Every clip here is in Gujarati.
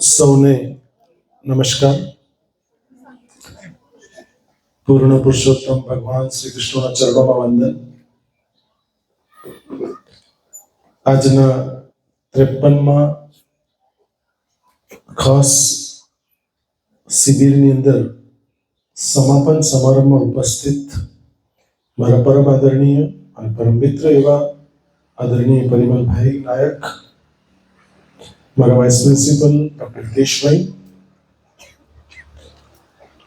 સૌને નમસ્કાર. પૂર્ણ પુરુષોત્તમ ભગવાન શ્રી કૃષ્ણના ચરણોમાં વંદન. આજના ત્રેપનમાં ખાસ શિબિરની અંદર સમાપન સમારંભમાં ઉપસ્થિત મારા પરમ આદરણીય અને પરમ મિત્ર એવા આદરણીય પરિમલભાઈ નાયક મારા વાઇસ પ્રિન્સિપલ ડોક્ટર હિતેશભાઈ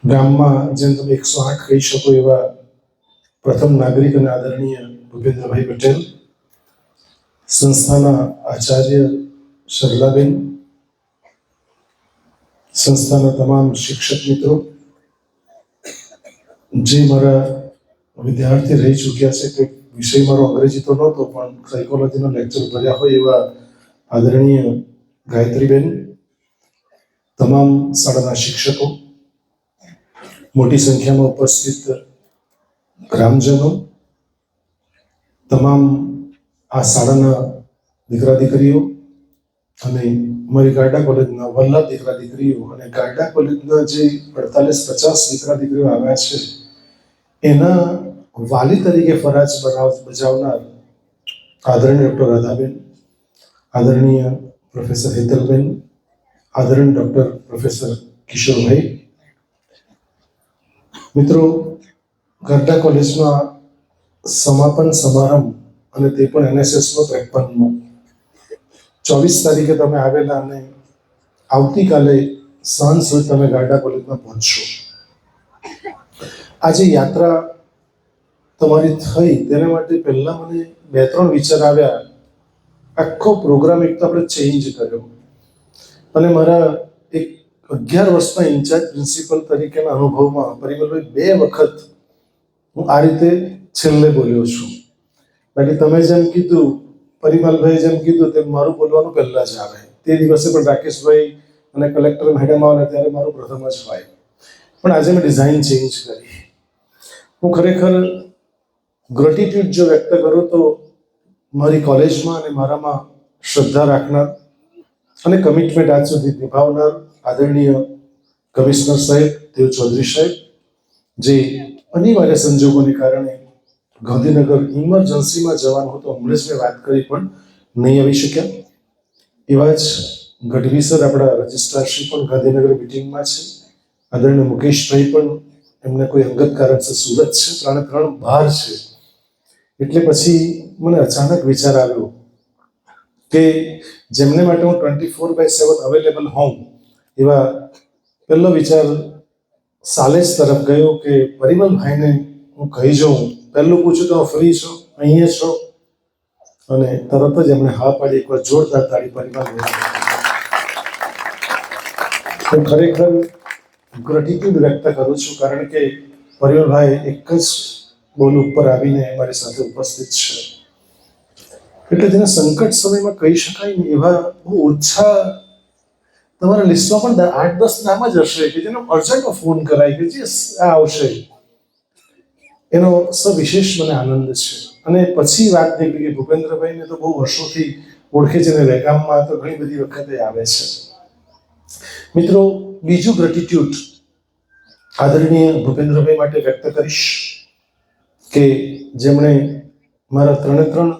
ગામમાં જેમ તમે એકસો આઠ કહી શકો એવા પ્રથમ નાગરિક અને આદરણીય ભૂપેન્દ્રભાઈ પટેલ, સંસ્થાના આચાર્ય સરલાબેન, સંસ્થાના તમામ શિક્ષક મિત્રો, જે મારા વિદ્યાર્થી રહી ચૂક્યા છે કે વિષય મારો અંગ્રેજી તો નહોતો, પણ સાયકોલોજીનો લેક્ચર ભર્યા હોય એવા આદરણીય ગાયત્રીબેન તમામ શાળાના શિક્ષકો, મોટી સંખ્યામાં ઉપસ્થિત ગ્રામજનો, તમામ આ શાળાના દીકરા દીકરીઓ અને અમારી ગાર્ડા કોલેજના વલ્લભ દીકરા દીકરીઓ અને ગાર્ડા કોલેજના જે અડતાલીસ પચાસ દીકરા દીકરીઓ આવ્યા છે, એના વાલી તરીકે ફરજ બજાવનાર આદરણીય ડૉક્ટર રાધાબેન, આદરણીય પ્રોફેસર હેતલબેન આદરણ ડૉક્ટર પ્રોફેસર કિશોરભાઈ મિત્રો ગરડા કોલેજમાં સમાપન સમારંભ અને તે પણ એનએસએસનો ત્રેપનમો. ચોવીસ તારીખે તમે આવેલા અને આવતીકાલે સાંજ સુધી તમે ગારડા કોલેજમાં પહોંચશો. આજે યાત્રા તમારી થઈ, તેના માટે પહેલાં મને બે ત્રણ વિચાર આવ્યા. આખો પ્રોગ્રામ એક તો આપણે ચેન્જ કર્યો. અને મારા એક અગિયાર વર્ષના ઇન્ચાર્જ પ્રિન્સિપલ તરીકેના અનુભવમાં પરિમલભાઈ, બે વખત હું આ રીતે છેલ્લે બોલ્યો છું. બાકી તમે જેમ કીધું પરિમલભાઈ જેમ કીધું તેમ મારું બોલવાનું પહેલાં જ આવે. તે દિવસે પણ રાકેશભાઈ અને કલેક્ટર મેડમ આવે ત્યારે મારું પ્રથમ જ હોય. પણ આજે મેં ડિઝાઇન ચેન્જ કરી. હું ખરેખર ગ્રેટિટ્યુડ જો વ્યક્ત કરું તો મારી કોલેજમાં અને મારામાં શ્રદ્ધા રાખનાર અને કમિટમેન્ટ આજ સુધી નિભાવનાર આદરણીય કમિશનર સાહેબ દેવ ચૌધરી સાહેબ, જે અનિવાર્ય સંજોગોને કારણે ગાંધીનગર ઇમરજન્સીમાં જવાનું હતું. હમણાં વાત કરી, પણ નહીં આવી શક્યા. એવા જ ગઢવી સર આપણા રજિસ્ટ્રારશ્રી પણ ગાંધીનગર મિટિંગમાં છે. આદરણીય મુકેશભાઈ પણ એમને કોઈ અંગત કારણસર સુરત છે. ત્રણે ત્રણ બહાર છે. એટલે પછી મને અચાનક વિચાર આવ્યો કે જેમને માટે હું twenty four by seven available હોઉં, એવા પહેલો વિચાર સાલેજ તરફ ગયો કે પરિમલભાઈને હું કહી જાઉં, પહેલું પૂછું તો ફ્રી છો, અહીંયા છો. અને તરત જ એમણે હા પાડી, એકવાર જોરદાર તાળી પરિમલ હું ખરેખર ગ્રેટિટ્યુડ વ્યક્ત કરું છું, કારણ કે પરિમલભાઈ એક જ બોલ ઉપર આવીને મારી સાથે ઉપસ્થિત છે. એટલે તેને સંકટ સમયમાં કહી શકાય ને એવા બહુ ઓછા તમારા લિસ્ટમાં પણ આઠ, દસ નામ જ હશે કે જેનો અર્જન્ટ ફોન કરાય કે જે આ આવશે. એનો સવિશેષ મને આનંદ છે. અને પછી વાત નીકળી કે ભૂપેન્દ્રભાઈને તો બહુ વર્ષોથી ઓળખે છે અને વેગામમાં તો ઘણી બધી વખતે આવે છે. મિત્રો, બીજું ગ્રેટિટ્યુડ આદરણીય ભૂપેન્દ્રભાઈ માટે વ્યક્ત કરીશ. કે જેમણે મારા ત્રણે ત્રણ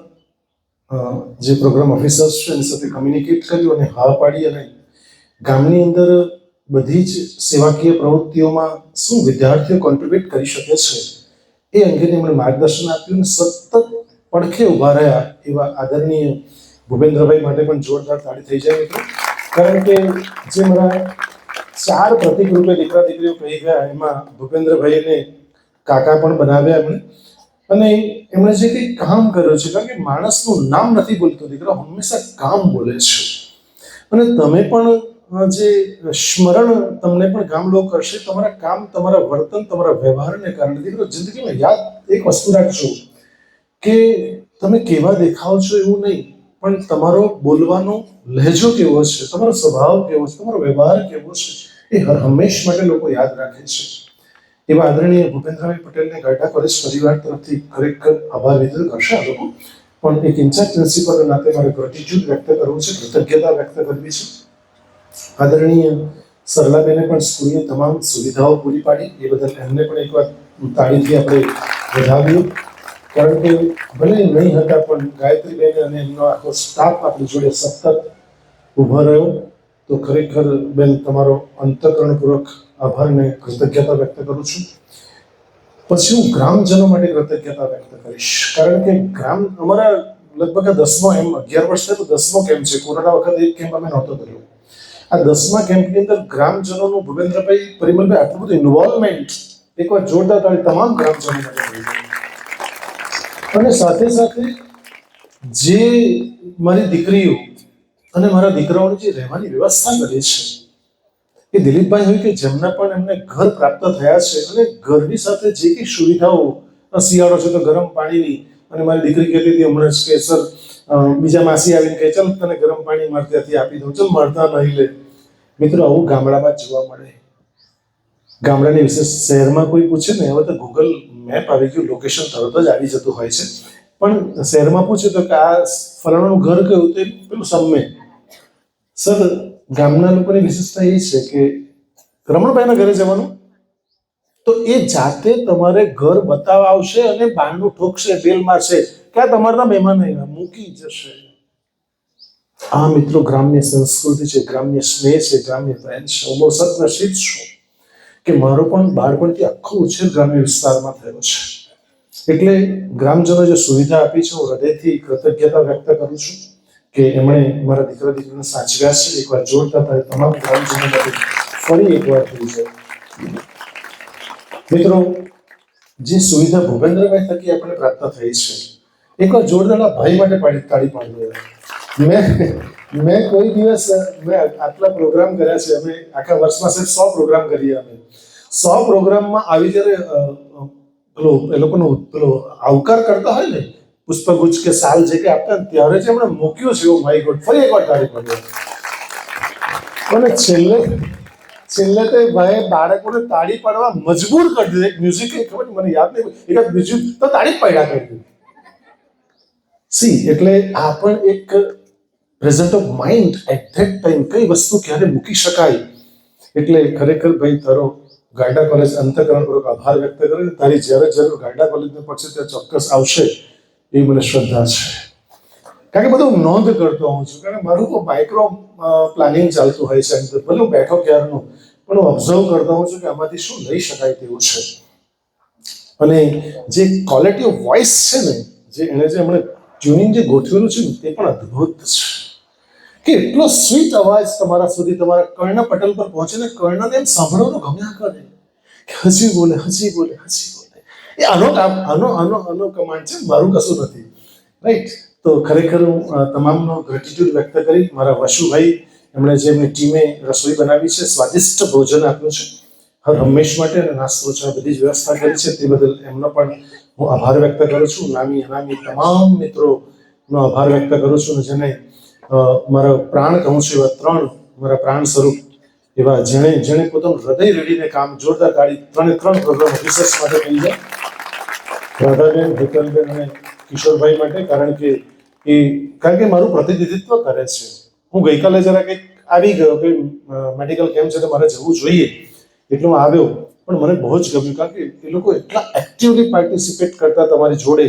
જે પ્રોગ્રામ ઓફિસર્સ છે, એની સાથે કમ્યુનિકેટ કર્યું અને હા પાડી અને ગામની અંદર બધી જ સેવાકીય પ્રવૃત્તિઓમાં શું વિદ્યાર્થીઓ કોન્ટ્રીબ્યુટ કરી શકે છે, એ અંગેની એમણે માર્ગદર્શન આપ્યું અને સતત પડખે ઊભા રહ્યા એવા આદરણીય ભૂપેન્દ્રભાઈ માટે પણ જોરદાર તાળી થઈ જાય મિત્રો. કારણ કે જે મારા ચાર પ્રતિક રૂપે દીકરા દીકરીઓ કહી ગયા, એમાં ભૂપેન્દ્રભાઈને કાકા પણ બનાવ્યા એમણે. અને એમણે જે કંઈ કામ કર્યો છે, કારણ કે માણસનું નામ નથી બોલતો દીકરો, હંમેશા કામ બોલે છે. અને તમે પણ જે સ્મરણ તમને પણ ગામ લોકો કરશે તમારા કામ, તમારા વર્તન, તમારા વ્યવહારને કારણે દીકરો, જિંદગીમાં યાદ એક વસ્તુ રાખજો કે તમે કેવા દેખાવ છો એવું નહીં, પણ તમારો બોલવાનો લહેજો કેવો છે, તમારો સ્વભાવ કેવો છે, તમારો વ્યવહાર કેવો છે, એ હર હંમેશ માટે લોકો યાદ રાખે છે. એવા આદરણીય ભૂપેન્દ્રભાઈ પટેલને ગાઢા કોલેજ પરિવાર તરફથી ખરેખર આભાર વ્યક્ત કરશે આ લોકો. પણ એક ઇન્ચાર્જ પ્રિન્સિપલના નાતે મારે ગ્રેટિટ્યુડ વ્યક્ત કરવું છે, કૃતજ્ઞતા વ્યક્ત કરવી છે. આદરણીય સરલાબેને પણ સ્કૂલની તમામ સુવિધાઓ પૂરી પાડી. એ બદલ એમને પણ એકવાર તાળીથી આપણે વધાવ્યું કારણ કે ભલે નહીં હતા, પણ ગાયત્રીબેન અને એમનો આખો સ્ટાફ આપણી જોડે સતત ઊભો રહ્યો. તો ખરેખર બેન, તમારો અંતઃકરણપૂર્વક આભાર અને કૃતજ્ઞતા વ્યક્ત કરું છું. પછી હું ગ્રામજનો માટે કૃતજ્ઞતા વ્યક્ત કરીશ. કારણ કે ગ્રામ અમારા લગભગ દસમો એમ, અગિયાર વર્ષ થયો તો દસમો કેમ્પ છે. કોરોના વખતે એક કેમ્પ અમે નહોતો કર્યો. આ દસમા કેમ્પની અંદર ગ્રામજનોનું ભૂપેન્દ્રભાઈ પરિમલભાઈ આટલું બધું ઇન્વોલ્વમેન્ટ એકવાર જોરદાર તાળી તમામ ગ્રામજનો માટે અને સાથે સાથે જે મારી દીકરીઓ અને મારા દીકરાઓની જે રહેવાની વ્યવસ્થા કરી છે એ દિલીપભાઈ હોય કે જેમના પણ એમને ઘર પ્રાપ્ત થયા છે અને ઘરની સાથે જે કંઈ સુવિધાઓ શિયાળો છે તો ગરમ પાણીની, અને મારી દીકરી કહેતી હતી હમણાં જ કે, સર બીજા માસી આવીને કહે, ચાલ તને ગરમ પાણી મારે ત્યાંથી આપી દઉં, ચાલ મળતા નહીં લે. મિત્રો, આવું ગામડામાં જોવા મળે. ગામડાની વિશેષ શહેરમાં કોઈ પૂછે ને, હવે તો ગૂગલ મેપ આવી ગયું લોકેશન તરત જ આવી જતું હોય છે. પણ શહેરમાં પૂછે તો કે આ ફલાણાનું ઘર કયું? તે પેલું સમ્મે. સર ગામના લોકોની વિશેષતા એ છે કે રમણભાઈના ઘરે જવાનું, તો એ જાતે તમારે ઘર બતાવવા આવશે અને બાંડું ઠોકશે બેલ મારશે કે આ તમારા મહેમાન આવ્યા, મૂકી જશે. આ મિત્રો ગ્રામ્ય સંસ્કૃતિ છે, ગ્રામ્ય સ્નેહ છે, ગ્રામ્ય પ્રેમ છે. હું બહુ સદનસીબ છું કે મારો પણ બાળપણથી આખો ઉછેર ગ્રામ્ય વિસ્તારમાં થયો છે. એટલે ગ્રામજનો જે સુવિધા આપી છે, હું હૃદયથી કૃતજ્ઞતા વ્યક્ત કરું છું. કે એમણે મારા દીકરા દીકરીને સાચવ્યા છે, એકવાર જોડતા થાય તમામ ગ્રામજનો માટે ફરી એકવાર થઈ જાય મિત્રો, જે સુવિધા ભૂપેન્દ્રભાઈ થકી આપણે પ્રાપ્ત થઈ છે, એકવાર જોરદાર ભાઈ માટે પાડી તાળી પાડવી મેં મેં કોઈ દિવસ, મેં આટલા પ્રોગ્રામ કર્યા છે, અમે આખા વર્ષમાં સાહેબ સો પ્રોગ્રામ કરીએ અમે. સો પ્રોગ્રામમાં આવી જ્યારે પેલો એ લોકોનો પેલો આવકાર કરતા હોય ને પુષ્પગુચ્છ કે સાલ જે કે આપતા ત્યારે જ એમણે મૂક્યું છે માય ગોડ ફરી એકવાર તાળી પાડ્યો અને છેલ્લે છેલ્લે તો ભાઈ બાળકોને તાળી પાડવા મજબૂર કરી દીધા. મ્યુઝિક ખબર મને યાદ નહીં એક બીજું તો તાળી જ કરી દીધી. સી એટલે આ પણ એક present of mind at that time કઈ વસ્તુ ક્યારે મૂકી શકાય? એટલે ખરેખર ભાઈ, તારો ગાયડા કોલેજ અંતકરણપૂર્વક આભાર વ્યક્ત કરે તારી જ્યારે જરૂર ગાયડા કોલેજને પડશે ત્યારે ચોક્કસ આવશે. એવી મને શ્રદ્ધા છે. કારણ કે બધું નોંધ કરતો હોઉં છું. કારણ કે મારું માઇક્રો પ્લાનિંગ ચાલતું હોય છે. અંદર ભલે હું બેઠો ક્યારનું, પણ હું ઓબ્ઝર્વ કરતો હોઉં છું કે આમાંથી શું લઈ શકાય તેવું છે. અને જે ક્વોલિટી ઓફ વોઇસ છે ને, જે એણે જે હમણાં ટ્યુનિંગ જે ગોઠવેલું છે ને, તે પણ અદ્ભુત છે. કે એટલો સ્વીટ અવાજ તમારા સુધી તમારા કર્ણ પટલ પર પહોંચે ને કર્ણને એમ સાંભળવાનું ગમ્યા કરે. કે હજી બોલે હજી બોલે હજી બોલે. એ આનો આનો આનો આનો કમાન્ડ છે, મારું કશું નથી. રાઈટ તો ખરેખર હું તમામનો ગ્રેટિટ્યુડ વ્યક્ત કરી, મારા વશુભાઈ એમણે જે એમની ટીમે રસોઈ બનાવી છે, સ્વાદિષ્ટ ભોજન આપ્યું છે, હર હંમેશ માટે અને નાસ્તો છે બધી જ વ્યવસ્થા કરી છે, તે બદલ એમનો પણ હું આભાર વ્યક્ત કરું છું. નામી, અનામી તમામ મિત્રોનો આભાર વ્યક્ત કરું છું જેને મારા પ્રાણ કહું છું, એવા ત્રણ મારા પ્રાણ સ્વરૂપ, એવા જેણે જેણે પોતાનું હૃદય રેડીને કામ જોરદાર કાઢી, ત્રણે ત્રણ પ્રોગ્રામ રિસર્ચ માટે કરી છે. રાધાબેન હેતલબેન અને કિશોરભાઈ માટે, કારણ કે એ, કારણ કે મારું પ્રતિનિધિત્વ કરે છે. હું ગઈકાલે જરા કંઈક આવી ગયો કે મેડિકલ કેમ્પ છે તો મારે જવું જોઈએ. એટલે હું આવ્યો. પણ મને બહુ જ ગમ્યું, કારણ કે એ લોકો એટલા એક્ટિવલી પાર્ટિસિપેટ કરતા તમારી જોડે.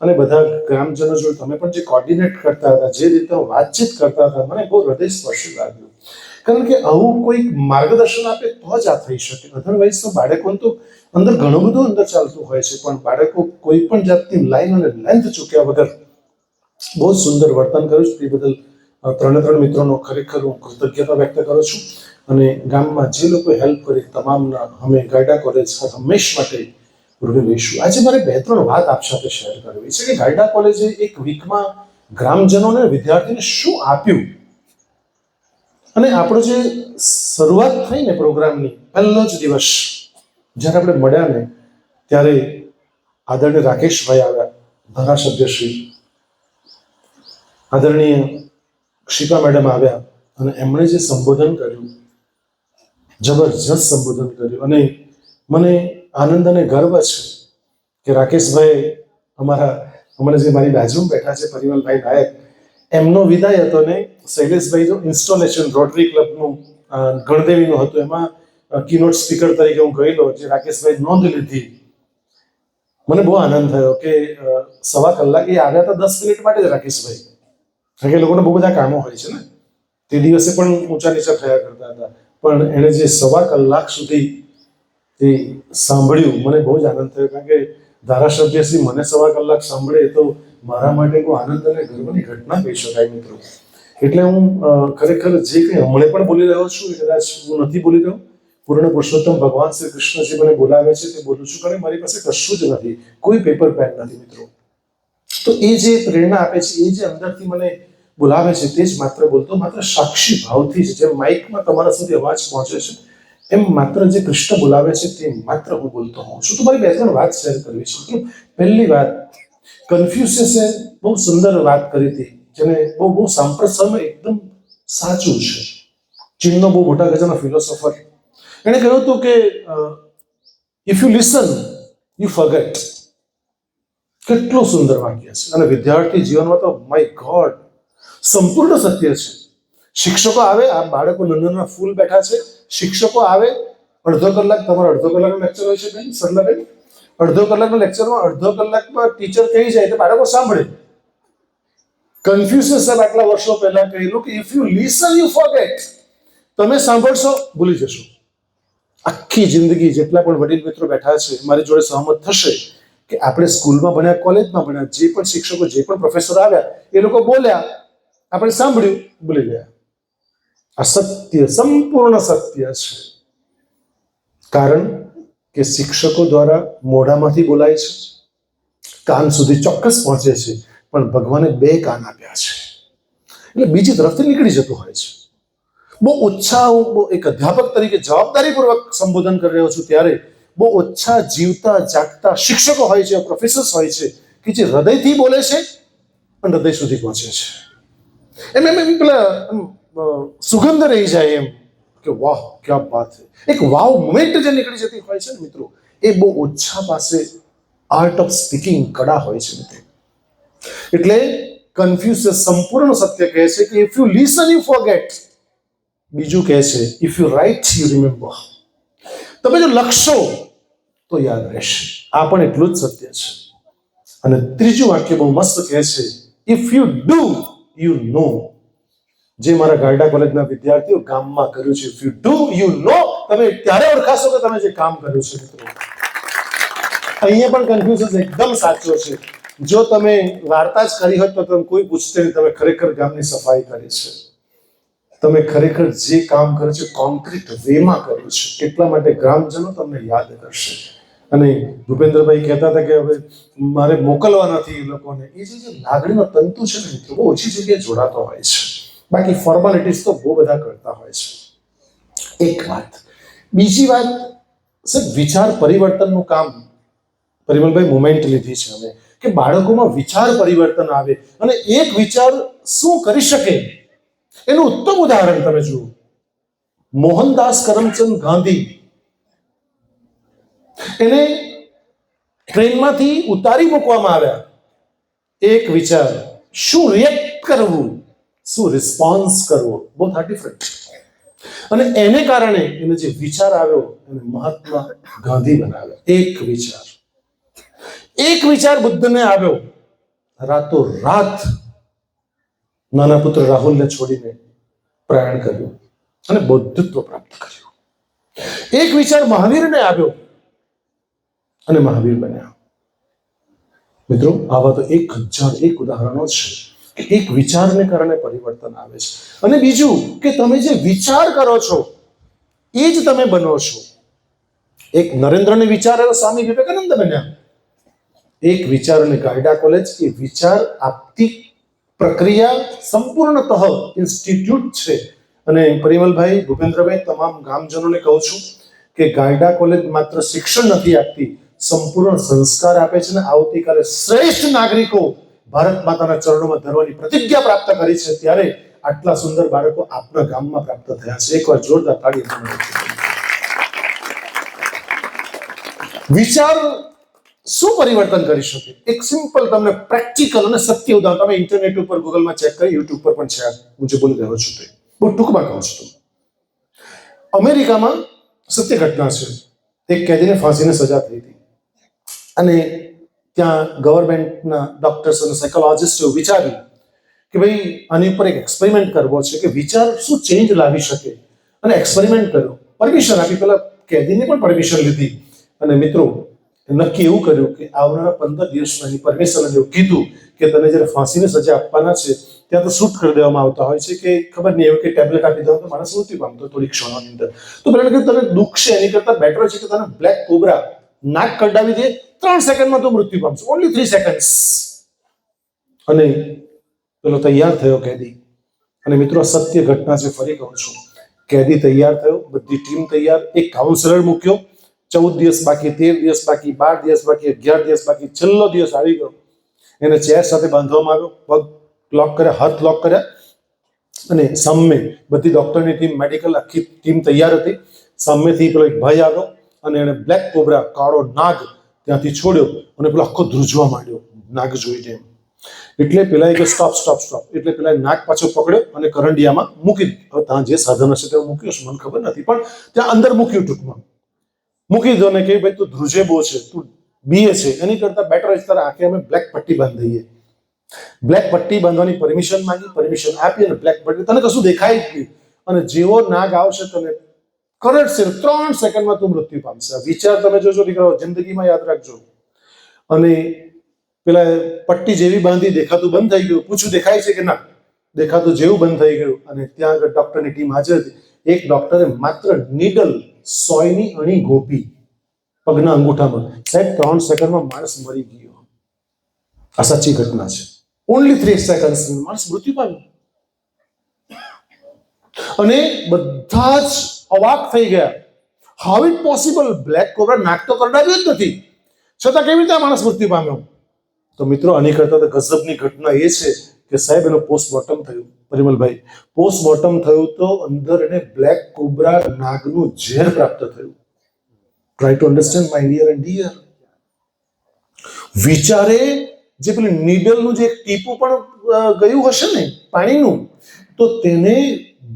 અને બધા ગ્રામજનો જોડે તમે પણ જે કોર્ડિનેટ કરતા હતા, જે રીતે વાતચીત કરતા હતા, મને બહુ હૃદય સ્પર્શી લાગ્યું. કારણ કે આવું કોઈક માર્ગદર્શન આપે તો જ આ થઈ શકે. અધરવાઇઝ તો બાળકોને તો અંદર ઘણું બધું અંદર ચાલતું હોય છે, પણ બાળકો કોઈ પણ જાતની લાઈન અને લેન્થ ચૂક્યા વગર બહુ સુંદર વર્તન કર્યું છે. તે બદલ ત્રણે ત્રણ મિત્રોનો ખરેખર હું કૃતજ્ઞતા વ્યક્ત કરું છું અને ગામમાં જે લોકો હેલ્પ કરી તમામના, અમે ગાયડા કોલેજ હંમેશ માટે ઋણી રહીશું આજે મારે બે ત્રણ વાત આપ સાથે શેર કરવી છે કે ગાયડા કોલેજે એક વીકમાં ગ્રામજનોને વિદ્યાર્થીને શું આપ્યું? અને આપણો જે શરૂઆત થઈ ને પ્રોગ્રામની પહેલો જ દિવસ જ્યારે આપણે મળ્યા ને, ત્યારે આદરણીય રાકેશભાઈ આવ્યા, ધારાસભ્યશ્રી. આદરણીય શિપા મેડમ આવ્યા અને એમણે જે સંબોધન કર્યું, જબરજસ્ત સંબોધન કર્યું અને મને આનંદ અને ગર્વ છે કે રાકેશભાઈ અમારા હમણાં જે મારી બાજુમાં બેઠા છે પરિમલભાઈ નાયક, એમનો વિદાય હતો ને શૈલેષભાઈનું ઇન્સ્ટોલેશન રોટરી ક્લબનું ગણદેવીનું હતું. એમાં કીનોટ સ્પીકર તરીકે હું ગયેલો જે રાકેશભાઈ નોંધ લીધી. મને બહુ આનંદ થયો કે સવા કલાક એ આવ્યા હતા દસ મિનિટ માટે જ રાકેશભાઈ. કારણ કે લોકોને બહુ બધા કામો હોય છે ને. તે દિવસે પણ ઊંચા નીચા થયા કરતા હતા. પણ એણે જે સવા કલાક સુધી એ સાંભળ્યું, મને બહુ જ આનંદ થયો. કારણ કે ધારાસભ્યશ્રી મને સવા કલાક સાંભળે તો મારા માટે કોઈ આનંદ અને ગર્વની ઘટના કહી શકાય, મિત્રો. એટલે હું ખરેખર જે કંઈ હમણે પણ બોલી રહ્યો છું કદાચ હું નથી બોલી રહ્યો પૂર્ણ પુરુષોત્તમ ભગવાન શ્રી કૃષ્ણ જે મને બોલાવે છે, તે બોલું છું, કારણ મારી પાસે કશું જ નથી. કોઈ પેપર પેન નથી, મિત્રો. તો એ જે પ્રેરણા આપે છે, એ જે અંદરથી મને બોલાવે છે, તે જ માત્ર બોલતો, માત્ર સાક્ષી ભાવથી જ, જેમ માઇકમાં તમારા સુધી અવાજ પહોંચે છે, એમ માત્ર જે કૃષ્ણ બોલાવે છે, તે માત્ર હું બોલતો હોઉં છું. તો મારી બે ત્રણ વાત શેર કરવી છે, મિત્રો. પહેલી વાત કન્ફ્યુસિયસે બહુ સુંદર વાત કરી હતી, જેને બહુ બહુ સાંપ્રત સમય એકદમ સાચું છે. ચીનનો બહુ મોટા ગજાનો ફિલોસોફર એણે કહ્યું હતું કે if you listen you forget કેટલું સુંદર વાક્ય છે. અને વિદ્યાર્થી જીવનમાં તો માય ગોડ સંપૂર્ણ સત્ય છે. શિક્ષકો આવે, આ બાળકો નંદનના ફૂલ બેઠા છે. શિક્ષકો આવે, અડધો કલાક તમારો અડધો કલાકનો લેક્ચર હોય છે બેન સરલાબેન અડધો કલાકના લેક્ચરમાં અડધો કલાકમાં ટીચર કહી જાય તો બાળકો સાંભળે. કન્ફ્યુઝન સાહેબ આટલા વર્ષો પહેલા કહેલું કે if you listen you forget તમે સાંભળશો, ભૂલી જશો. આખી જિંદગી જેટલા પણ વડીલ મિત્રો બેઠા છે મારી જોડે સહમત થશે કે આપણે સ્કૂલમાં ભણ્યા, કોલેજમાં ભણ્યા, જે પણ શિક્ષકો, જે પણ પ્રોફેસર આવ્યા, એ લોકો બોલ્યા. આપણે સાંભળ્યું, ભૂલી ગયા. આ સત્ય, સંપૂર્ણ સત્ય છે. કારણ કે શિક્ષકો દ્વારા મોઢામાંથી બોલાય છે. કાન સુધી ચોક્કસ પહોંચે છે, પણ ભગવાને બે કાન આપ્યા છે. એટલે બીજી તરફથી નીકળી જતું હોય છે. બહુ ઓછા હું એક અધ્યાપક તરીકે જવાબદારીપૂર્વક સંબોધન કરી રહ્યો છું ત્યારે બહુ ઓછા જીવતા, જાગતા શિક્ષકો હોય છે પ્રોફેસર્સ હોય છે કે જે હૃદયથી બોલે છે અને હૃદય સુધી પહોંચે છે. એમ એમ એમ પેલા સુગંધ રહી જાય એમ કે વાહ, ક્યાં વાત છે. એક વાવ મુમેન્ટ જે નીકળી જતી હોય છે ને મિત્રો, એ બહુ ઓછા પાસે આર્ટ ઓફ સ્પીકિંગ કળા હોય છે મિત્રો. એટલે કન્ફ્યુઝ સંપૂર્ણ સત્ય કહે છે કે if you listen you forget બીજું કહે છે if you write you remember તમે જો લખશો તો યાદ રહેશે. આ પણ એટલું જ સત્ય છે. અને ત્રીજું વાક્ય બહુ મસ્ત કહે છે if you do you know જે મારા ગાર્ડા કોલેજના વિદ્યાર્થીઓ ગામમાં કર્યું છે if you do you know તમે ત્યારે ઓળખાશો કે તમે જે કામ કર્યું છે, મિત્રો. અહીંયા પણ કન્ફ્યુઝન એકદમ સાચો છે. જો તમે વાર્તા જ કરી હોત તો તમે કોઈ પૂછતે નહીં, તમે ખરેખર ગામની સફાઈ કરી છે. તમે ખરેખર જે કામ કરો છે કોન્ક્રીટ વેમાં કર્યું છે, એટલા માટે ગ્રામજનો તમને યાદ કરશે. અને ભૂપેન્દ્રભાઈ કહેતા હતા કે હવે મારે મોકલવા નથી એ લોકોને. એ જે લાગણીનો તંતુ છે ને મિત્રો, બહુ ઓછી જગ્યાએ જોડાતો હોય છે. બાકી ફોર્માલિટીઝ તો બહુ બધા કરતા હોય છે. એક વાત. બીજી વાત સાહેબ વિચાર પરિવર્તનનું કામ પરિમલભાઈ મુમેન્ટ લીધી છે અમે કે બાળકોમાં વિચાર પરિવર્તન આવે અને એક વિચાર શું કરી શકે? એનું ઉત્તમ ઉદાહરણ તમે જુઓ. મોહનદાસ કરમચંદ ગાંધી. એને ટ્રેનમાંથી ઉતારી મૂકવામાં આવ્યા. એક વિચાર, શું રિએક્ટ કરવું? શું રિસ્પોન્સ કરવો? બહુ આર ડિફરન્ટ અને એને કારણે એને જે વિચાર આવ્યો, એને મહાત્મા ગાંધી બનાવ્યો. એક વિચાર. એક વિચાર બુદ્ધને આવ્યો. રાતો રાત નાના પુત્ર રાહુલને છોડીને પ્રયાણ કર્યું અને બૌદ્ધત્વ પ્રાપ્ત કર્યું. એક વિચાર મહાવીરને આવ્યો અને મહાવીર બન્યા. મિત્રો, આવા તો એક હજાર એક ઉદાહરણો છે કે એક વિચારને કારણે પરિવર્તન આવે છે. અને બીજું કે તમે જે વિચાર કરો છો, એ જ તમે બનો છો. એક નરેન્દ્રને વિચાર આવ્યો, સ્વામી વિવેકાનંદ બન્યા. એક વિચાર અને ગાયડા કોલેજ એ વિચાર આપતી પ્રક્રિયા સંપૂર્ણતઃ ઇન્સ્ટિટ્યૂટ છે. અને પરિમલભાઈ, ભૂપેન્દ્રભાઈ, તમામ ગામજનોને કહું છું કે ગાયડા કોલેજ માત્ર શિક્ષણ નથી આપતી, સંપૂર્ણ સંસ્કાર આપે છે અને આવતીકાલે શ્રેષ્ઠ નાગરિકો ભારત માતાના ચરણોમાં ધરવાની પ્રતિજ્ઞા પ્રાપ્ત કરી છે. ત્યારે આટલા સુંદર બાળકો આપના ગામમાં પ્રાપ્ત થયા છે. એકવાર જોરદાર તાળી વિચાર શું પરિવર્તન કરી શકે? એક સિમ્પલ તમને પ્રેક્ટિકલ અને સત્ય ઉદાહરણ. તમે ઇન્ટરનેટ ઉપર, ગૂગલમાં ચેક કરી યુટ્યુબ પર પણ છે હું જે બોલી રહ્યો છું તે. બહુ ટૂંકમાં કહું છું અમેરિકામાં સત્ય ઘટના છે. એક કેદીને ફાંસીને સજા થઈ હતી. અને ત્યાં ગવર્મેન્ટના ડોક્ટર્સ અને સાયકોલોજીસ્ટો વિચાર્યું કે ભાઈ, આની ઉપર એક એક્સપેરિમેન્ટ કરવો છે કે વિચાર શું ચેન્જ લાવી શકે? અને એક્સપેરિમેન્ટ કર્યો. પરમિશન આપી. પેલા કેદીને પણ પરમિશન લીધી. અને મિત્રો નક્કી એવું કર્યું કે આવનારા પંદર દિવસમાં એની પરમેશ્વરને એવું કીધું કે તને જ્યારે ફાંસીની સજા આપવાના છે, ત્યાં તો શૂટ કરી દેવામાં આવતા હોય છે કે ખબર નહીં, એવું કે ટેબ્લેટ આપી દેવા તો માણસ મૃત્યુ પામતો થોડી ક્ષણોની અંદર. તો પેલા કે તને દુઃખ છે, એની કરતાં બેટર છે કે તને બ્લેક કોબરા નાક કંટાવી દે, ત્રણ સેકન્ડમાં તો મૃત્યુ પામશે ઓનલી થ્રી સેકન્ડ્સ અને પેલો તૈયાર થયો કેદી. અને મિત્રો સત્ય ઘટના છે, ફરી કહું છું. કેદી તૈયાર થયો, બધી ટીમ તૈયાર, એક કાઉન્સલર મૂક્યો ચૌદ દિવસ બાકી, તેર દિવસ બાકી, બાર દિવસ બાકી, અગિયાર દિવસ બાકી, છેલ્લો દિવસ આવી ગયો. એને ચેર સાથે બાંધવામાં આવ્યો. પગ લોક કર્યા, હાથ લોક કર્યા. અને સામે બધી ડોક્ટરની ટીમ મેડિકલ આખી ટીમ તૈયાર હતી. સામેથી પેલો એક ભાઈ આવ્યો અને એને બ્લેક કોબરા કાળો નાગ ત્યાંથી છોડ્યો અને પેલો આખો ધ્રુજવા માંડ્યો, નાગ જોઈને એમ. એટલે પેલા એક સ્ટોપ સ્ટોપ સ્ટોપ એટલે પેલા નાક પાછો પકડ્યો અને કરંડિયામાં મૂકી દીધું. ત્યાં જે સાધન હશે તે મૂક્યું હશે મને ખબર નથી. પણ ત્યાં અંદર મૂક્યું ટૂંકમાં. મૂકી દો ને કે ભાઈ, તું ધ્રુજે બહુ છે, તું બીએ છે, એની કરતા બેટર જ તારા આંખે અમે બ્લેક પટ્ટી બાંધી દઈએ બ્લેક પટ્ટી બાંધવાની પરમિશન માંગી પરમિશન આપી અને બ્લેક પટ્ટી, તને કશું દેખાય જ નહીં. અને જેવો નાગ આવશે, તને કરંટ છે ત્રણ સેકન્ડમાં તું મૃત્યુ પામશે. વિચાર તમે જોજો દીકરાઓ, જિંદગીમાં યાદ રાખજો. અને પેલા પટ્ટી જેવી બાંધી, દેખાતું બંધ થઈ ગયું. પૂછું દેખાય છે કે ના? દેખાતું જેવું બંધ થઈ ગયું. અને ત્યાં આગળ ડોક્ટરની ટીમ હાજર હતી. એક ડોક્ટરે માત્ર નીડલ સોયની અણી ગોપી પગના અંગૂઠામાં. સાહેબ, ત્રણ સેકન્ડમાં માણસ મરી ગયો. આ સાચી ઘટના છે. ઓનલી થ્રી સેકન્ડ માણસ મૃત્યુ પામ્યો. અને બધા જ અવાક થઈ ગયા. How it possible black cobra નાક તો કરડાવ્યો જ નથી. છતાં કેવી રીતે માણસ મૃત્યુ પામ્યો? તો મિત્રો, આની કરતા તો ગજબની ઘટના એ છે કે સાહેબ, એનું પોસ્ટમોર્ટમ થયું. પરિમલભાઈ પોસ્ટમોર્ટમ થયું તો અંદર એને બ્લેક કોબરા નાગનું ઝેર પ્રાપ્ત થયું. Try to understand my dear and dear વિચારે જે પેલું નીડલનું જે ટીપું પણ ગયું હશે ને, પાણીનું, તો તેને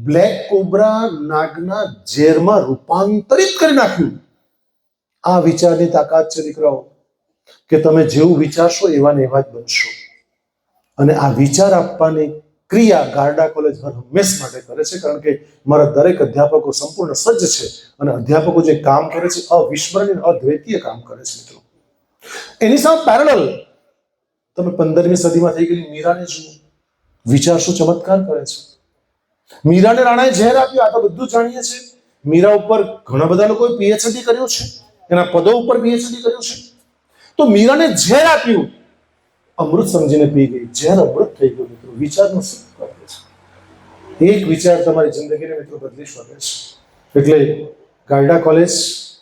બ્લેક કોબ્રા નાગના ઝેરમાં રૂપાંતરિત કરી નાખ્યું. આ વિચારની તાકાત છે, દીકરાઓ, કે તમે જેવું વિચારશો એવા ને એવા જ બનશો. અને આ વિચાર આપવાની ક્રિયા ગારડા કોલેજ હર હંમેશ માટે કરે છે, કારણ કે મારા દરેક અધ્યાપકો સંપૂર્ણ સજ્જ છે અને અધ્યાપકો જે કામ કરે છે, અવિસ્મરણીય અદ્વૈતીય કામ કરે છે મિત્રો. એની સામે પેરેલલ તમે પંદરમી સદીમાં થઈ ગયેલી મીરાને જુઓ. વિચાર શું ચમત્કાર કરે છે? મીરાને રાણાએ ઝેર આપ્યું, આ તો બધું જાણીએ છીએ. મીરા ઉપર ઘણા બધા લોકોએ પીએચડી કર્યું છે, એના પદો ઉપર પીએચડી કર્યું છે. તો મીરાને ઝેર આપ્યું અમૃત સમજીને પી ગઈ. ઝેર અમૃત થઈ ગયું મિત્રો, વિચારનું શું છે. એક વિચાર તમારી જિંદગીને મિત્રો બદલી શકે છે. એટલે ગાયડા કોલેજ,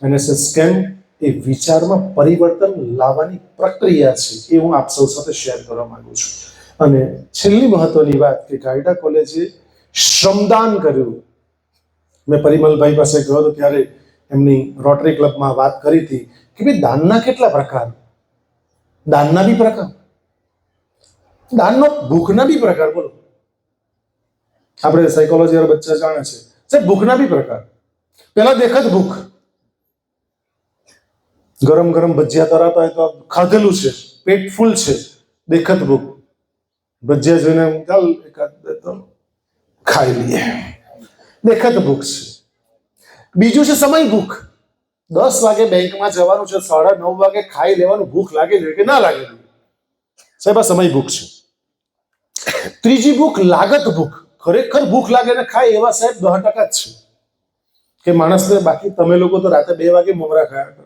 એનએસએસ કેમ્પ એ વિચારમાં પરિવર્તન લાવવાની પ્રક્રિયા છે એ હું આપ સૌ સાથે શેર કરવા માંગુ છું. અને છેલ્લી મહત્વની વાત કે ગાયડા કોલેજે શ્રમદાન કર્યું. મેં પરિમલભાઈ પાસે ગયો હતો ત્યારે એમની રોટરી ક્લબમાં વાત કરી હતી કે ભાઈ દાનના કેટલા પ્રકાર? દાનના બી પ્રકાર? દાનનો ભૂખના બી પ્રકાર બોલો. આપણે સાયકોલોજી બચ્ચા જાણે છે. સાહેબ ભૂખના બી પ્રકાર. પેલા દેખત ભૂખ. ગરમ ગરમ ભજીયા તરાતા હોય તો ખાધેલું છે. પેટ ફૂલ છે. દેખત ભૂખ. ભજીયા જોઈને ચાલ એકાદ ખાઈ લઈએ. દેખત ભૂખ છે. બીજું છે સમય ભૂખ. દસ વાગે બેંકમાં જવાનું છે, સાડા નવ વાગે ખાઈ લેવાનું ભૂખ લાગે છે કે ના લાગે સાહેબ, આ સમય ભૂખ છે. ત્રીજી ભૂખ લાગત ભૂખ ખરેખર ભૂખ લાગે ને ખાય એવા સાહેબ દહ ટકા જ છે. કે માણસને બાકી તમે લોકો તો રાતે બે વાગે મમરા ખાયા કરે.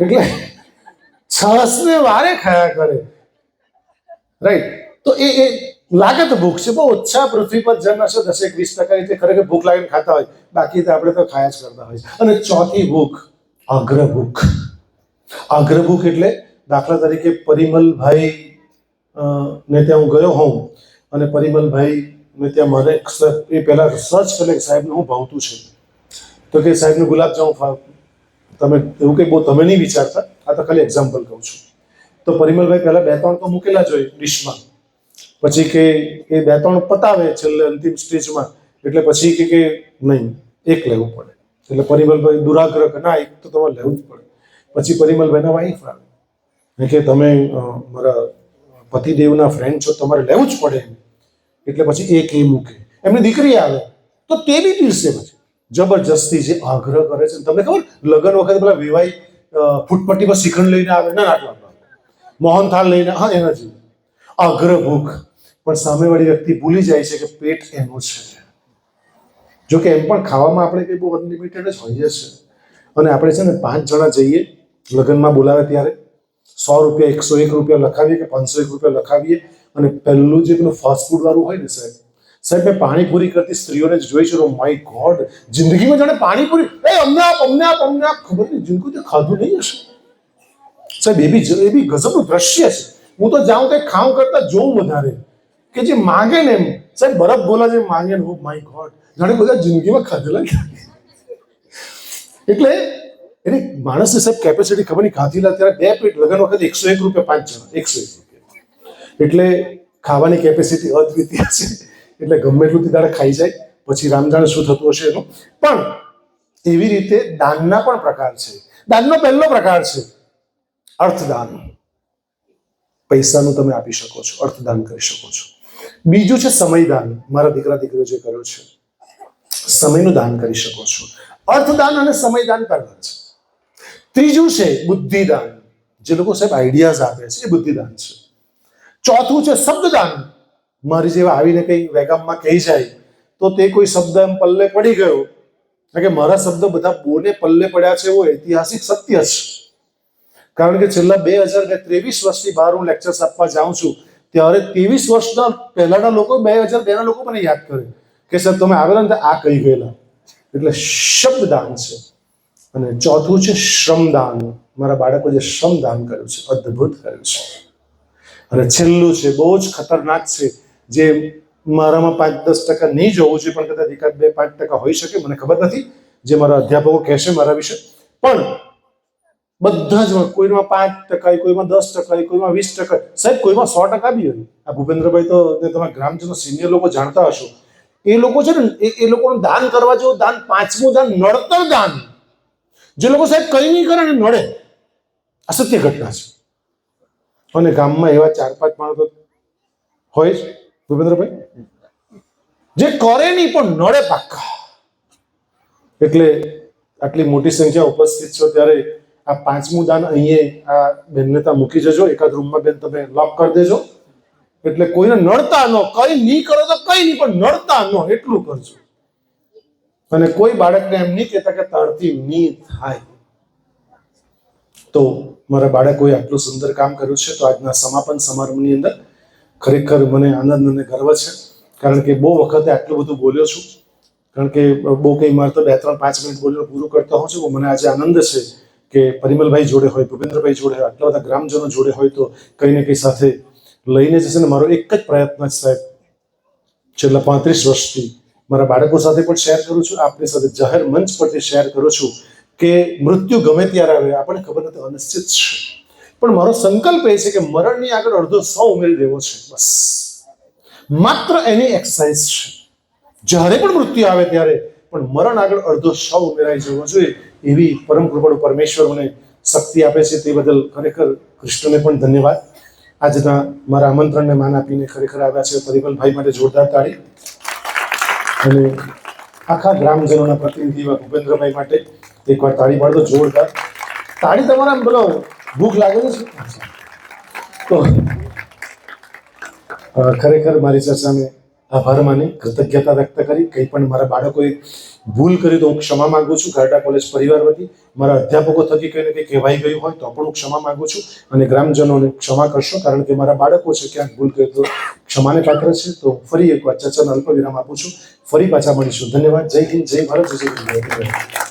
એટલે છાસ ને વારે ખાયા કરે. રાઈટ તો એ એ લાગત ભૂખ છે. બહુ ઓછા પૃથ્વી પર જન્મ હશે દસેક, વીસ ટકા રીતે ખરેખર ભૂખ લાગીને ખાતા હોય. બાકી તો આપણે તો ખાયા જ કરતા હોય અને ચોથી ભૂખ અગ્ર ભૂખ એટલે દાખલા તરીકે પરિમલભાઈ ને ત્યાં હું ગયો હોઉં અને પરિમલભાઈ ને ત્યાં મને એ પહેલાં સર્ચ કરે કે સાહેબને હું ભાવતું છે. તો કે સાહેબને ગુલાબ જામુન તમે, એવું કંઈ બહુ તમે નહીં વિચારતા, આ તો ખાલી એક્ઝામ્પલ કહું છું. તો પરિમલભાઈ પહેલાં બે ત્રણ તો મૂકેલા જ હોય ડિશમાં પછી કે એ બે ત્રણ પતાવે છેલ્લે અંતિમ સ્ટેજમાં, એટલે પછી કે કે નહીં, એક લેવું પડે. એટલે પરિમલભાઈ દુરાગ્રહ ના, એક તો તમારે લેવું જ પડે. પછી પરિમલભાઈના વાઈફ આવે. કે તમે મારા પતિદેવના ફ્રેન્ડ છો તમારે લેવું જ પડે એમ, એટલે પછી એ મૂકે. એમની દીકરી આવે, તો તે બી પીરસે પછી. જબરજસ્તી જે આગ્રહ કરે છે તમને ખબર, લગ્ન વખતે પેલા વેવાઈ ફૂટપટ્ટી પર શ્રીખંડ લઈને આવે, ના આટલા. મોહનથાળ લઈને, હા, એના જેવું. આગ્રહ ભૂખ પણ સામેવાળી વ્યક્તિ ભૂલી જાય છે કે પેટ એનું છે. જો કે એમ પણ ખાવામાં આપણે કંઈ બહુ અનલિમિટેડ જ હોઈએ છે અને આપણે છે ને પાંચ જણા જઈએ, લગ્નમાં બોલાવે ત્યારે. સો રૂપિયા, એકસો એક રૂપિયા લખાવીએ કે પાંચસો એક રૂપિયા લખાવીએ? અને પહેલું જે પેલું ફાસ્ટફૂડ વાળું હોય ને સાહેબ સાહેબ, મેં પાણીપુરી કરતી સ્ત્રીઓને જોઈ છે. માય ગોડ જિંદગીમાં જાણે પાણીપુરી? એ અમને આપ અમને આપ અમને આપ ખબર નહીં જિંદગી તો ખાધું નહીં હશે. સાહેબ, એ બી એ બી ગજબનું દ્રશ્ય છે. હું તો જાઉં તે ખાઉં કરતા જોઉં વધારે. કે જે માંગે ને એમ. સાહેબ, બરફ ગોલા જે માગે ને માય ગોડ જાણે બધા જિંદગીમાં ખાધેલા એટલે. એટલે માણસની સાહેબ કેપેસિટી ખબર નહીં, ખાધીલા ત્યારે બે પ્લેટ લગન વખત એકસો એક રૂપિયા પાંચ જણા, એકસો એક રૂપિયા. એટલે ખાવાની કેપેસિટી અદ્વિતીય છે. એટલે ગમે એટલું તે દાડે ખાઈ જાય, પછી રામજાણ શું થતું હશે એનું. પણ એવી રીતે દાનના પણ પ્રકાર છે. દાનનો પહેલો પ્રકાર છે અર્થદાન. પૈસાનું તમે આપી શકો છો, અર્થદાન કરી શકો છો. બીજું છે સમયદાન. મારા દીકરા દીકરીઓ જે કર્યો છે, સમયનું દાન કરી શકો છો. અર્થદાન અને સમયદાન પહેલા છે ત્રીજું છે બુદ્ધિદાન. જે લોકો સાહેબ આઈડિયાઝ આપે છે, એ બુદ્ધિદાન છે. ચોથું છે શબ્દદાન. મારી જેવા આવીને કઈ વેગામમાં કહી જાય, તો તે કોઈ શબ્દ એમ પલ્લે પડી ગયો. કે મારા શબ્દ બધા બોને પલ્લે પડ્યા છે, એવો ઐતિહાસિક સત્ય છે. કારણ કે છેલ્લા બે હજાર ને ત્રેવીસ વર્ષથી બહાર હું લેક્ચર્સ આપવા જાઉં છું, ત્યારે ત્રેવીસ વર્ષના પહેલાના લોકો, બે હજાર બેના લોકો મને યાદ કરે કે સર તમે આવેલા ને આ કહી ગયેલા. એટલે શબ્દદાન છે. અને ચોથું છે શ્રમદાન. મારા બાળકો જે શ્રમદાન કર્યું છે, અદ્ભુત કર્યું છે. અને છેલ્લું છે, બહુ જ ખતરનાક છે, જે મારામાં પાંચ દસ ટકા નહીં જોવું જોઈએ, પણ કદાચ એકાદ બે પાંચ ટકા હોઈ શકે, મને ખબર નથી, જે મારા અધ્યાપકો કહેશે મારા વિશે. પણ બધા જ કોઈમાં પાંચ ટકા, કોઈમાં દસ ટકા, કોઈમાં વીસ ટકા, સાહેબ, કોઈમાં સો ટકા બી હોય. આ ભૂપેન્દ્રભાઈ તો તમારા ગ્રામજનો સિનિયર લોકો જાણતા હશો. એ લોકો છે ને એ લોકોનું દાન કરવા જેવું દાન, પાંચમું દાન, નડતર દાન. જે લોકો સાહેબ કંઈ નહીં કરે અને નડે. અસત્ય ઘટના છે. અને ગામમાં એવા ચાર પાંચ માણસો હોય જ. ભૂપેન્દ્રભાઈ? જે કરે નહીં પણ નડે પાક્કા. એટલે આટલી મોટી સંખ્યા ઉપસ્થિત છો ત્યારે આ પાંચમું દાન અહીંયા આ બેનને ત્યાં મૂકી જજો. એકાદ રૂમમાં બેન તમે લોક કરી દેજો. એટલે કોઈને નડતા ન, કઈ નહીં કરો તો કઈ નહીં, પણ નડતા ન, એટલું કરજો. અને કોઈ બાળકને એમ નહીં કહેતા કે તારથી નહીં થાય. તો મારા બાળકોએ આટલું સુંદર કામ કર્યું છે, તો આજના સમાપન સમારંભની અંદર ખરેખર મને આનંદ અને ગર્વ છે, કારણ કે બહુ વખતે આટલું બધું બોલ્યો છું. કારણ કે બહુ કંઈ મારે તો બે, ત્રણ, પાંચ મિનિટ બોલીને પૂરું કરતો હોઉં છું મને આજે આનંદ છે કે પરિમલભાઈ જોડે હોય, ભૂપેન્દ્રભાઈ જોડે હોય, આટલા બધા ગ્રામજનો જોડે હોય, તો કંઈ ને કંઈ સાથે લઈને જશે ને મારો એક જ પ્રયત્ન છે સાહેબ. છેલ્લા પાંત્રીસ વર્ષથી મારા બાળકો સાથે પણ શેર કરું છું. આપની સાથે જાહેર મંચ પરથી શેર કરું છું કે મૃત્યુ ગમે ત્યારે આવે, આપણને ખબર નથી, અનિશ્ચિત છે. પણ મારો સંકલ્પ એ છે કે મરણની આગળ અડધો સો ઉમેરી દેવો છે. બસ. માત્ર એની એક્સરસાઇઝ છે. જ્યારે પણ મૃત્યુ આવે ત્યારે પણ મરણ આગળ અડધો સૌ ઉમેરાઈ જવો જોઈએ એવી પરમ કૃપાળુ પરમેશ્વર મને શક્તિ આપે છે. તે બદલ ખરેખર કૃષ્ણને પણ ધન્યવાદ. આજના મારા આમંત્રણને માન આપીને ખરેખર આવ્યા છે. પરિમલભાઈ માટે જોરદાર તાળી. અને આખા ગ્રામજનોના પ્રતિનિધિ એવા ભૂપેન્દ્રભાઈ માટે એકવાર તાળી પાડતો જોરદાર. તાળી તમારા બોલો, ભૂખ લાગે છે તો ખરેખર મારી ચર્ચાને આભાર માની કૃતજ્ઞતા વ્યક્ત કરી. કંઈ પણ મારા બાળકોએ ભૂલ કરી તો હું ક્ષમા માંગુ છું. ઘરડા કોલેજ પરિવાર વતી મારા અધ્યાપકો થકી કંઈને કંઈ કહેવાઈ ગયું હોય તો પણ હું ક્ષમા માંગુ છું અને ગ્રામજનોને ક્ષમા કરશો કારણ કે મારા બાળકો છે, ક્યાંક ભૂલ કરી તો ક્ષમાને પાત્ર છે. તો ફરી એકવાર ચર્ચાનો અલ્પ વિરામ આપું છું. ફરી પાછા મળીશું. ધન્યવાદ. જય હિન્દ, જય ભારત, જય.